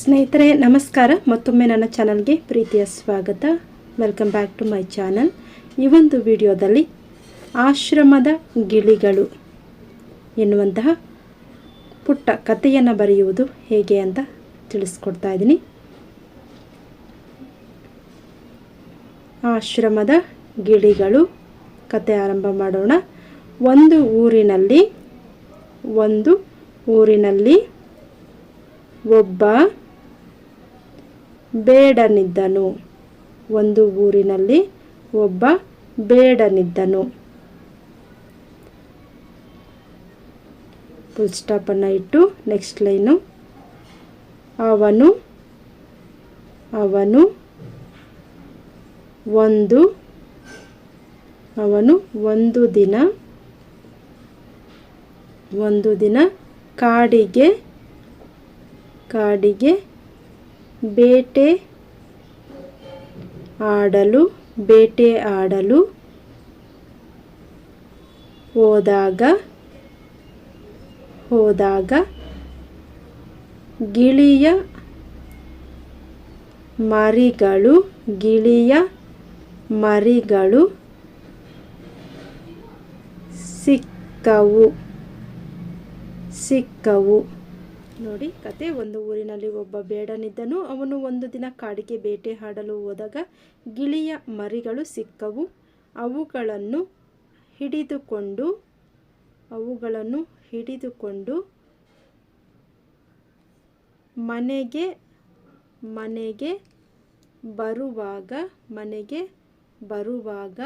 ಸ್ನೇಹಿತರೆ, ನಮಸ್ಕಾರ. ಮತ್ತೊಮ್ಮೆ ನನ್ನ ಚಾನಲ್ಗೆ ಪ್ರೀತಿಯ ಸ್ವಾಗತ. Welcome back to my channel ಈ ಒಂದು ವಿಡಿಯೋದಲ್ಲಿ ಆಶ್ರಮದ ಗಿಳಿಗಳು ಎನ್ನುವಂತಹ ಪುಟ್ಟ ಕಥೆಯನ್ನು ಬರೆಯುವುದು ಹೇಗೆ ಅಂತ ತಿಳಿಸ್ಕೊಡ್ತಾ ಇದ್ದೀನಿ. ಆಶ್ರಮದ ಗಿಳಿಗಳು ಕತೆ ಆರಂಭ ಮಾಡೋಣ. ಒಂದು ಊರಿನಲ್ಲಿ ಒಂದು ಊರಿನಲ್ಲಿ ಒಬ್ಬ ಬೇಡನಿದ್ದನು. ಒಂದು ಊರಿನಲ್ಲಿ ಒಬ್ಬ ಬೇಡನಿದ್ದನು. ಫುಲ್ ಸ್ಟಾಪನ್ನು ಇಟ್ಟು ನೆಕ್ಸ್ಟ್ ಲೈನು ಅವನು ಅವನು, ಒಂದು ಅವನು ಒಂದು ದಿನ ಒಂದು ದಿನ ಕಾಡಿಗೆ ಕಾಡಿಗೆ ಬೇಟೆ ಆಡಲು ಬೇಟೆ ಆಡಲು ಹೋದಾಗ ಹೋದಾಗ ಗಿಳಿಯ ಮರಿಗಳು ಗಿಳಿಯ ಮರಿಗಳು ಸಿಕ್ಕವು ಸಿಕ್ಕವು. ನೋಡಿ, ಕತೆ ಒಂದು ಊರಿನಲ್ಲಿ ಒಬ್ಬ ಬೇಡನಿದ್ದನು. ಅವನು ಒಂದು ದಿನ ಕಾಡಿಗೆ ಬೇಟೆ ಹಾಡಲು ಹೋದಾಗ ಗಿಳಿಯ ಮರಿಗಳು ಸಿಕ್ಕವು. ಅವುಗಳನ್ನು ಹಿಡಿದುಕೊಂಡು ಅವುಗಳನ್ನು ಹಿಡಿದುಕೊಂಡು ಮನೆಗೆ ಮನೆಗೆ ಬರುವಾಗ ಮನೆಗೆ ಬರುವಾಗ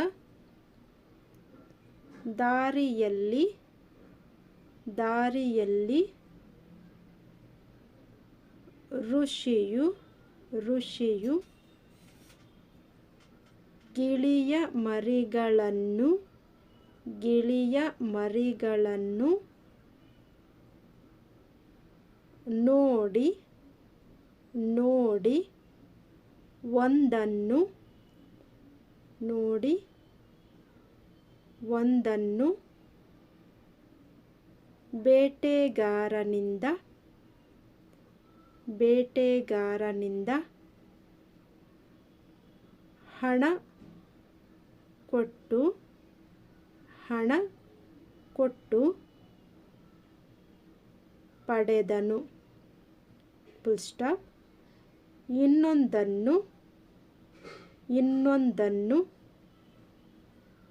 ದಾರಿಯಲ್ಲಿ ದಾರಿಯಲ್ಲಿ ಋಷಿಯು ಋಷಿಯು ಗಿಳಿಯ ಮರಿಗಳನ್ನು ಗಿಳಿಯ ಮರಿಗಳನ್ನು ನೋಡಿ ನೋಡಿ ಒಂದನ್ನು ನೋಡಿ ಒಂದನ್ನು ಬೇಟೆಗಾರನಿಂದ ಬೇಟೆಗಾರನಿಂದ ಹಣ ಕೊಟ್ಟು ಹಣ ಕೊಟ್ಟು ಪಡೆದನು. ಪುಲ್ಸ್ಟಾಪ್ ಇನ್ನೊಂದನ್ನು ಇನ್ನೊಂದನ್ನು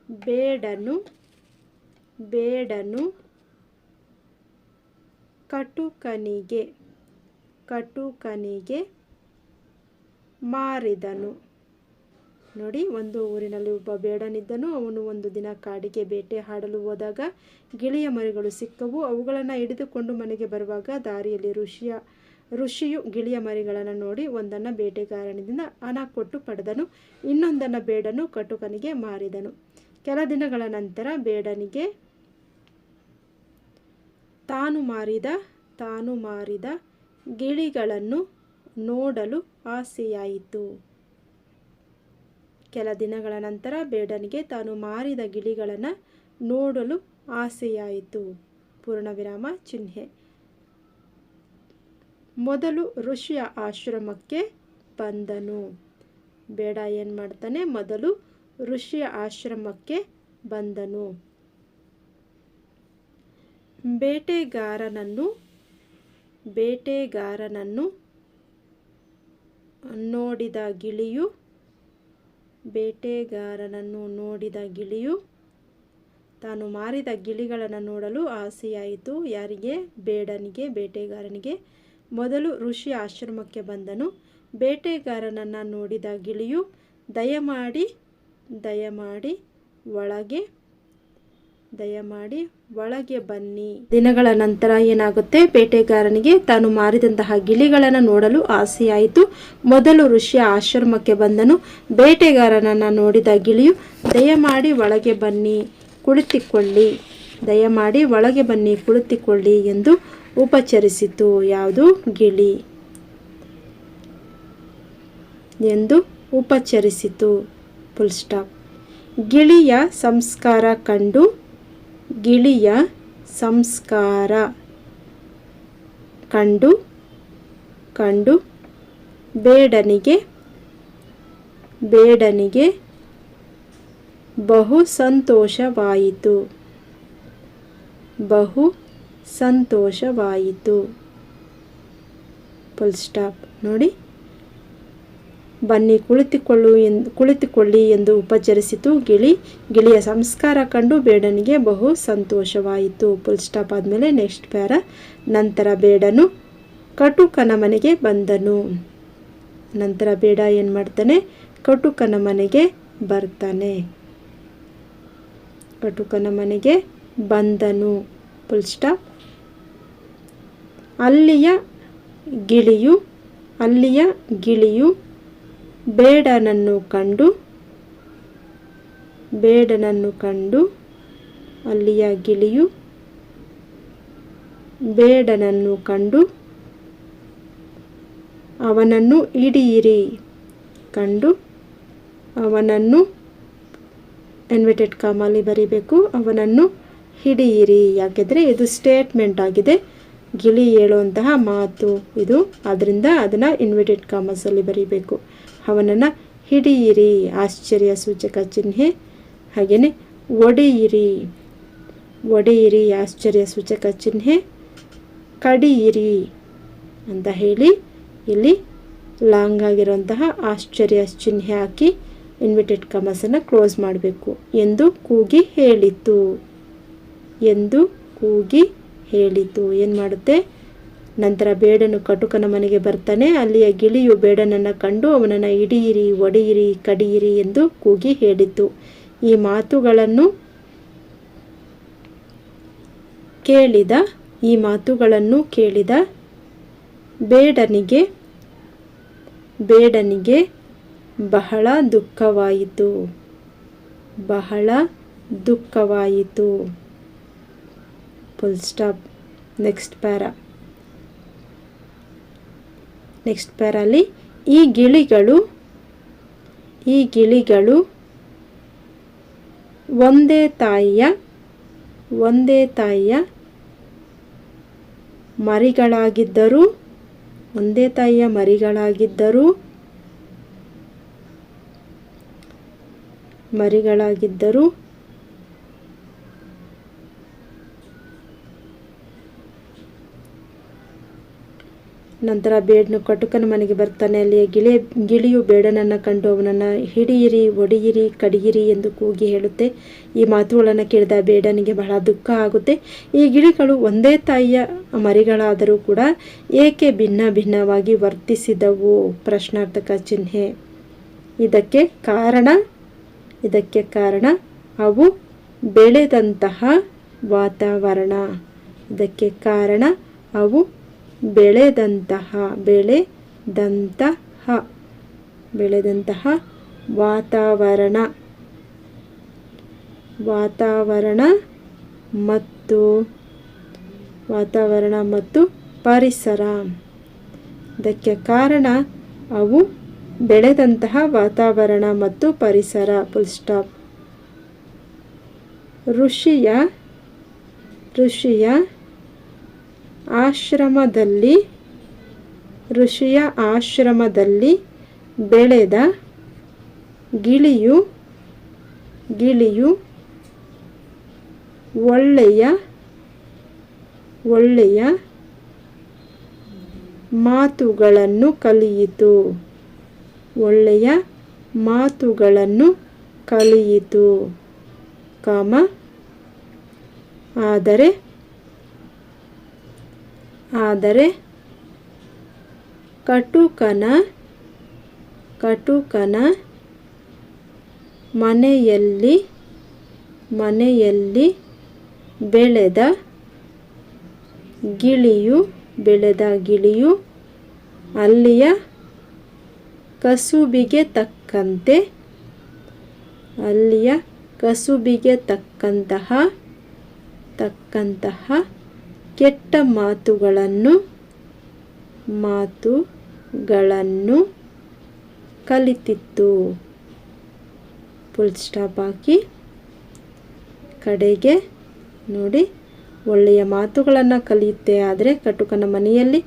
ಬೇಡನು ಬೇಡನು ಕಟುಕನಿಗೆ. ಕಟುಕನಿಗೆ ಮಾರಿದನು. ನೋಡಿ, ಒಂದು ಊರಿನಲ್ಲಿ ಒಬ್ಬ ಬೇಡನಿದ್ದನು. ಅವನು ಒಂದು ದಿನ ಕಾಡಿಗೆ ಬೇಟೆ ಹಾಡಲು ಹೋದಾಗ ಗಿಳಿಯ ಮರಿಗಳು ಸಿಕ್ಕವು. ಅವುಗಳನ್ನು ಹಿಡಿದುಕೊಂಡು ಮನೆಗೆ ಬರುವಾಗ ದಾರಿಯಲ್ಲಿ ಋಷಿಯ, ಋಷಿಯು ಗಿಳಿಯ ಮರಿಗಳನ್ನು ನೋಡಿ ಒಂದನ್ನು ಬೇಟೆಗಾರನಿಂದ ಹಣ ಕೊಟ್ಟು ಪಡೆದನು. ಇನ್ನೊಂದನ್ನು ಬೇಡನು, ಕಟುಕನಿಗೆ ಮಾರಿದನು. ಕೆಲ ದಿನಗಳ ನಂತರ ಬೇಡನಿಗೆ ತಾನು ಮಾರಿದ ತಾನು ಮಾರಿದ ಗಿಳಿಗಳನ್ನು ನೋಡಲು ಆಸೆಯಾಯಿತು. ಕೆಲ ದಿನಗಳ ನಂತರ ಬೇಡನಿಗೆ ತಾನು ಮಾರಿದ ಗಿಳಿಗಳನ್ನು ನೋಡಲು ಆಸೆಯಾಯಿತು. ಪೂರ್ಣವಿರಾಮ ಚಿಹ್ನೆ. ಮೊದಲು ಋಷಿಯ ಆಶ್ರಮಕ್ಕೆ ಬಂದನು. ಬೇಡ ಏನು ಮಾಡ್ತಾನೆ? ಮೊದಲು ಋಷಿಯ ಆಶ್ರಮಕ್ಕೆ ಬಂದನು. ಬೇಟೆಗಾರನನ್ನು ಬೇಟೆಗಾರನನ್ನು ನೋಡಿದ ಗಿಳಿಯು, ಬೇಟೆಗಾರನನ್ನು ನೋಡಿದ ಗಿಳಿಯು, ತಾನು ಮಾರಿದ ಗಿಳಿಗಳನ್ನು ನೋಡಲು ಆಸೆಯಾಯಿತು. ಯಾರಿಗೆ? ಬೇಡನಿಗೆ, ಬೇಟೆಗಾರನಿಗೆ. ಮೊದಲು ಋಷಿ ಆಶ್ರಮಕ್ಕೆ ಬಂದನು. ಬೇಟೆಗಾರನನ್ನು ನೋಡಿದ ಗಿಳಿಯು, ದಯಮಾಡಿ ದಯಮಾಡಿ ಒಳಗೆ, ದಯಮಾಡಿ ಒಳಗೆ ಬನ್ನಿ. ದಿನಗಳ ನಂತರ ಏನಾಗುತ್ತೆ? ಬೇಟೆಗಾರನಿಗೆ ತಾನು ಮಾರಿದಂತಹ ಗಿಳಿಗಳನ್ನು ನೋಡಲು ಆಸೆಯಾಯಿತು. ಮೊದಲು ಋಷಿಯ ಆಶ್ರಮಕ್ಕೆ ಬಂದನು. ಬೇಟೆಗಾರನನ್ನು ನೋಡಿದ ಗಿಳಿಯು, ದಯಮಾಡಿ ಒಳಗೆ ಬನ್ನಿ, ಕುಳಿತಿಕೊಳ್ಳಿ. ದಯಮಾಡಿ ಒಳಗೆ ಬನ್ನಿ, ಕುಳಿತಿಕೊಳ್ಳಿ ಎಂದು ಉಪಚರಿಸಿತು. ಯಾವುದು? ಗಿಳಿ ಎಂದು ಉಪಚರಿಸಿತು. Full stop. ಗಿಳಿಯ ಸಂಸ್ಕಾರ ಕಂಡು ಗಿಳಿಯ ಸಂಸ್ಕಾರ. ಕಂಡು ಕಂಡು ಬೇಡನಿಗೆ ಬೇಡನಿಗೆ ಬಹು ಸಂತೋಷವಾಯಿತು. ಬಹು ಸಂತೋಷವಾಯಿತು. ಫುಲ್ ಸ್ಟಾಪ್ ನೋಡಿ. ಬನ್ನಿ ಕುಳಿತುಕೊಳ್ಳು ಎಂದು ಕುಳಿತುಕೊಳ್ಳಿ ಎಂದು ಉಪಚರಿಸಿತು ಗಿಳಿ. ಗಿಳಿಯ ಸಂಸ್ಕಾರ ಕಂಡು ಬೇಡನಿಗೆ ಬಹು ಸಂತೋಷವಾಯಿತು. ಫುಲ್ ಸ್ಟಾಪ್ ಆದಮೇಲೆ ನೆಕ್ಸ್ಟ್ ಪ್ಯಾರ ನಂತರ ಬೇಡನು ಕಟುಕನ ಮನೆಗೆ ಬಂದನು. ನಂತರ ಬೇಡ ಏನು ಮಾಡ್ತಾನೆ? ಕಟುಕನ ಮನೆಗೆ ಬರ್ತಾನೆ. ಕಟುಕನ ಮನೆಗೆ ಬಂದನು. ಫುಲ್ ಸ್ಟಾಪ್ ಅಲ್ಲಿಯ ಗಿಳಿಯು ಅಲ್ಲಿಯ ಗಿಳಿಯು ಬೇಡನನ್ನು ಕಂಡು ಬೇಡನನ್ನು ಕಂಡು, ಅಲ್ಲಿಯ ಗಿಳಿಯು, ಬೇಡನನ್ನು ಕಂಡು, ಅವನನ್ನು ಹಿಡಿಯಿರಿ. ಕಂಡು, ಅವನನ್ನು ಇನ್ವಿಟೆಡ್ ಕಾಮಲ್ಲಿ ಬರೀಬೇಕು, ಅವನನ್ನು ಹಿಡಿಯಿರಿ. ಯಾಕೆಂದರೆ ಇದು ಸ್ಟೇಟ್ಮೆಂಟ್ ಆಗಿದೆ. ಗಿಳಿ ಹೇಳುವಂತಹ ಮಾತು ಇದು. ಆದ್ದರಿಂದ ಅದನ್ನು ಇನ್ವಿಟೆಡ್ ಕಾಮಸಲ್ಲಿ ಬರೀಬೇಕು. ಅವನನ್ನು ಹಿಡಿಯಿರಿ, ಆಶ್ಚರ್ಯ ಸೂಚಕ ಚಿಹ್ನೆ. ಹಾಗೆಯೇ ಒಡೆಯಿರಿ ಒಡೆಯಿರಿ, ಆಶ್ಚರ್ಯ ಸೂಚಕ ಚಿಹ್ನೆ. ಕಡಿಯಿರಿ ಅಂತ ಹೇಳಿ ಇಲ್ಲಿ ಲಾಂಗ್ ಆಗಿರುವಂತಹ ಆಶ್ಚರ್ಯ ಚಿಹ್ನೆ ಹಾಕಿ ಇನ್ವಿಟೆಡ್ ಕಮಸನ್ನು ಕ್ಲೋಸ್ ಮಾಡಬೇಕು. ಎಂದು ಕೂಗಿ ಹೇಳಿತು ಎಂದು ಕೂಗಿ ಹೇಳಿತು ಏನು ಮಾಡುತ್ತೆ? ನಂತರ ಬೇಡನು ಕಟುಕನ ಮನೆಗೆ ಬರ್ತಾನೆ. ಅಲ್ಲಿಯ ಗಿಳಿಯು ಬೇಡನನ್ನು ಕಂಡು ಅವನನ್ನು ಹಿಡಿಯಿರಿ, ಒಡೆಯಿರಿ, ಕಡಿಯಿರಿ ಎಂದು ಕೂಗಿ ಹೇಳಿತು. ಈ ಮಾತುಗಳನ್ನು ಕೇಳಿದ, ಈ ಮಾತುಗಳನ್ನು ಕೇಳಿದ ಬೇಡನಿಗೆ ಬೇಡನಿಗೆ ಬಹಳ ದುಃಖವಾಯಿತು. ಬಹಳ ದುಃಖವಾಯಿತು. Full stop next para next ಪ್ಯಾರಲ್ಲಿ ಈ ಗಿಳಿಗಳು ಈ ಗಿಳಿಗಳು ಒಂದೇ ತಾಯಿಯ ಒಂದೇ ತಾಯಿಯ ಮರಿಗಳಾಗಿದ್ದರೂ, ಒಂದೇ ತಾಯಿಯ ಮರಿಗಳಾಗಿದ್ದರೂ ಮರಿಗಳಾಗಿದ್ದರೂ ನಂತರ ಬೇಡನು ಕಟುಕನ ಮನೆಗೆ ಬರ್ತಾನೆ. ಅಲ್ಲಿ ಗಿಳಿ, ಗಿಳಿಯು ಬೇಡನನ್ನು ಕಂಡು ಅವನನ್ನು, ಹಿಡಿಯಿರಿ, ಒಡೆಯಿರಿ, ಕಡಿಯಿರಿ ಎಂದು ಕೂಗಿ ಹೇಳುತ್ತೆ. ಈ ಮಾತುಗಳನ್ನು ಕೇಳಿದ ಬೇಡನಿಗೆ ಬಹಳ ದುಃಖ ಆಗುತ್ತೆ. ಈ ಗಿಳಿಗಳು ಒಂದೇ ತಾಯಿಯ ಮರಿಗಳಾದರೂ ಕೂಡ ಏಕೆ ಭಿನ್ನ ಭಿನ್ನವಾಗಿ ವರ್ತಿಸಿದವು? ಪ್ರಶ್ನಾರ್ಥಕ ಚಿಹ್ನೆ. ಇದಕ್ಕೆ ಕಾರಣ ಇದಕ್ಕೆ ಕಾರಣ, ಅವು ಬೆಳೆದಂತಹ ವಾತಾವರಣ. ಇದಕ್ಕೆ ಕಾರಣ, ಅವು ಬೆಳೆದಂತಹ ಬೆಳೆದಂತಹ ಬೆಳೆದಂತಹ ವಾತಾವರಣ. ವಾತಾವರಣ ಮತ್ತು ವಾತಾವರಣ ಮತ್ತು ಪರಿಸರ. ಇದಕ್ಕೆ ಕಾರಣ ಅವು ಬೆಳೆದಂತಹ ವಾತಾವರಣ ಮತ್ತು ಪರಿಸರ. ಫುಲ್ ಸ್ಟಾಪ್ ಋಷಿಯ ಋಷಿಯ ಆಶ್ರಮದಲ್ಲಿ, ಋಷಿಯ ಆಶ್ರಮದಲ್ಲಿ ಬೆಳೆದ ಗಿಳಿಯು ಗಿಳಿಯು ಒಳ್ಳೆಯ ಒಳ್ಳೆಯ ಮಾತುಗಳನ್ನು ಕಲಿಯಿತು. ಒಳ್ಳೆಯ ಮಾತುಗಳನ್ನು ಕಲಿಯಿತು. ಕಾಮ, ಆದರೆ ಆದರೆ ಕಟುಕನ ಕಟುಕನ ಮನೆಯಲ್ಲಿ ಮನೆಯಲ್ಲಿ ಬೆಳೆದ ಗಿಳಿಯು ಬೆಳೆದ ಗಿಳಿಯು ಅಲ್ಲಿಯ ಕಸುಬಿಗೆ ತಕ್ಕಂತೆ, ಅಲ್ಲಿಯ ಕಸುಬಿಗೆ ತಕ್ಕಂತಹ ತಕ್ಕಂತಹ ಕೆಟ್ಟ ಮಾತುಗಳನ್ನು ಮಾತುಗಳನ್ನು ಕಲಿತಿತ್ತು. ಫುಲ್ ಸ್ಟಾಪ್ ಹಾಕಿ ಕಡೆಗೆ ನೋಡಿ. ಒಳ್ಳೆಯ ಮಾತುಗಳನ್ನು ಕಲಿಯುತ್ತೆ ಆದರೆ ಕಟುಕನ ಮನೆಯಲ್ಲಿ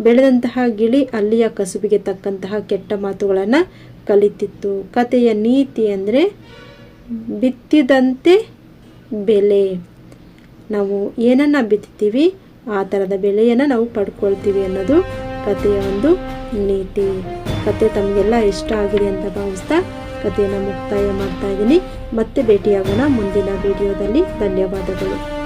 ಬೆಳೆದಂತಹ ಗಿಳಿ ಅಲ್ಲಿಯ ಕಸುಬಿಗೆ ತಕ್ಕಂತಹ ಕೆಟ್ಟ ಮಾತುಗಳನ್ನು ಕಲಿತಿತ್ತು. ಕತೆಯ ನೀತಿ ಅಂದರೆ ಬಿತ್ತಿದಂತೆ ಬೆಲೆ. ನಾವು ಏನನ್ನು ಬಿತ್ತೀವಿ ಆ ಥರದ ಬೆಳೆಯನ್ನು ನಾವು ಪಡ್ಕೊಳ್ತೀವಿ ಅನ್ನೋದು ಕಥೆಯ ಒಂದು ನೀತಿ. ಕತೆ ತಮಗೆಲ್ಲ ಇಷ್ಟ ಆಗಿದೆ ಅಂತ ಭಾವಿಸ್ತಾ ಕಥೆಯನ್ನು ಮುಕ್ತಾಯ ಮಾಡ್ತಾ ಇದ್ದೀನಿ. ಮತ್ತೆ ಭೇಟಿಯಾಗೋಣ ಮುಂದಿನ ವಿಡಿಯೋದಲ್ಲಿ. ಧನ್ಯವಾದಗಳು.